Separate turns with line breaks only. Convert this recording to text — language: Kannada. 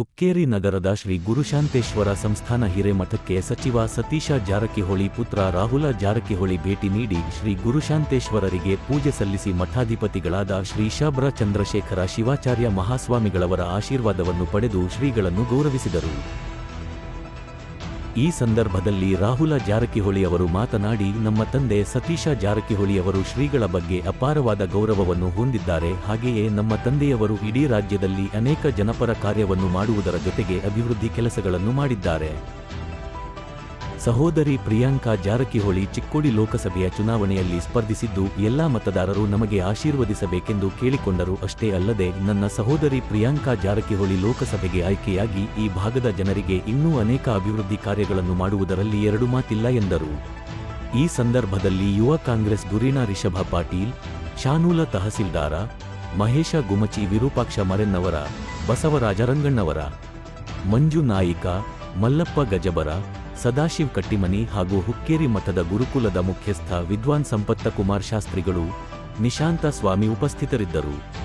ಹುಕ್ಕೇರಿ ನಗರದ ಶ್ರೀ ಗುರುಶಾಂತೇಶ್ವರ ಸಂಸ್ಥಾನ ಹಿರೇಮಠಕ್ಕೆ ಸಚಿವ ಸತೀಶ ಜಾರಕಿಹೊಳಿ ಪುತ್ರ ರಾಹುಲ ಜಾರಕಿಹೊಳಿ ಭೇಟಿ ನೀಡಿ ಶ್ರೀ ಗುರುಶಾಂತೇಶ್ವರರಿಗೆ ಪೂಜೆ ಸಲ್ಲಿಸಿ ಮಠಾಧಿಪತಿಗಳಾದ ಶ್ರೀ ಶಬ್ರ ಚಂದ್ರಶೇಖರ ಶಿವಾಚಾರ್ಯ ಮಹಾಸ್ವಾಮಿಗಳವರ ಆಶೀರ್ವಾದವನ್ನು ಪಡೆದು ಶ್ರೀಗಳನ್ನು ಗೌರವಿಸಿದರು. ಈ ಸಂದರ್ಭದಲ್ಲಿ ರಾಹುಲ ಜಾರಕಿಹೊಳಿ ಅವರು ಮಾತನಾಡಿ, ನಮ್ಮ ತಂದೆ ಸತೀಶ ಜಾರಕಿಹೊಳಿ ಅವರು ಶ್ರೀಗಳ ಬಗ್ಗೆ ಅಪಾರವಾದ ಗೌರವವನ್ನು ಹೊಂದಿದ್ದಾರೆ. ಹಾಗೆಯೇ ನಮ್ಮ ತಂದೆಯವರು ಇಡೀ ರಾಜ್ಯದಲ್ಲಿ ಅನೇಕ ಜನಪರ ಕಾರ್ಯವನ್ನು ಮಾಡುವುದರ ಜೊತೆಗೆ ಅಭಿವೃದ್ಧಿ ಕೆಲಸಗಳನ್ನು ಮಾಡಿದ್ದಾರೆ. ಸಹೋದರಿ ಪ್ರಿಯಾಂಕಾ ಜಾರಕಿಹೊಳಿ ಚಿಕ್ಕೋಡಿ ಲೋಕಸಭೆಯ ಚುನಾವಣೆಯಲ್ಲಿ ಸ್ಪರ್ಧಿಸಿದ್ದು ಎಲ್ಲಾ ಮತದಾರರು ನಮಗೆ ಆಶೀರ್ವದಿಸಬೇಕೆಂದು ಕೇಳಿಕೊಂಡರು ಅಷ್ಟೇ ಅಲ್ಲದೆ ನನ್ನ ಸಹೋದರಿ ಪ್ರಿಯಾಂಕಾ ಜಾರಕಿಹೊಳಿ ಲೋಕಸಭೆಗೆ ಆಯ್ಕೆಯಾಗಿ ಈ ಭಾಗದ ಜನರಿಗೆ ಇನ್ನೂ ಅನೇಕ ಅಭಿವೃದ್ಧಿ ಕಾರ್ಯಗಳನ್ನು ಮಾಡುವುದರಲ್ಲಿ ಎರಡು ಮಾತಿಲ್ಲ ಎಂದರು. ಈ ಸಂದರ್ಭದಲ್ಲಿ ಯುವ ಕಾಂಗ್ರೆಸ್ ಧುರೀಣ ರಿಷಭ ಪಾಟೀಲ್, ಶಾನೂಲ ತಹಸೀಲ್ದಾರ, ಮಹೇಶ ಗುಮಚಿ ವಿರೂಪಾಕ್ಷ ಮರೆನ್ನವರ, ಬಸವರಾಜ ರಂಗಣ್ಣವರ, ಮಂಜು ನಾಯಿಕ, ಮಲ್ಲಪ್ಪ ಗಜಬರ ಸದಾಶಿವ್ ಕಟ್ಟಿಮನಿ ಹಾಗೂ ಹುಕ್ಕೇರಿ ಮಠದ ಗುರುಕುಲದ ಮುಖ್ಯಸ್ಥ ವಿದ್ವಾನ್ ಸಂಪತ್ತ ಕುಮಾರ್ ಶಾಸ್ತ್ರಿಗಳು ನಿಶಾಂತ ಸ್ವಾಮಿ ಉಪಸ್ಥಿತರಿದ್ದರು.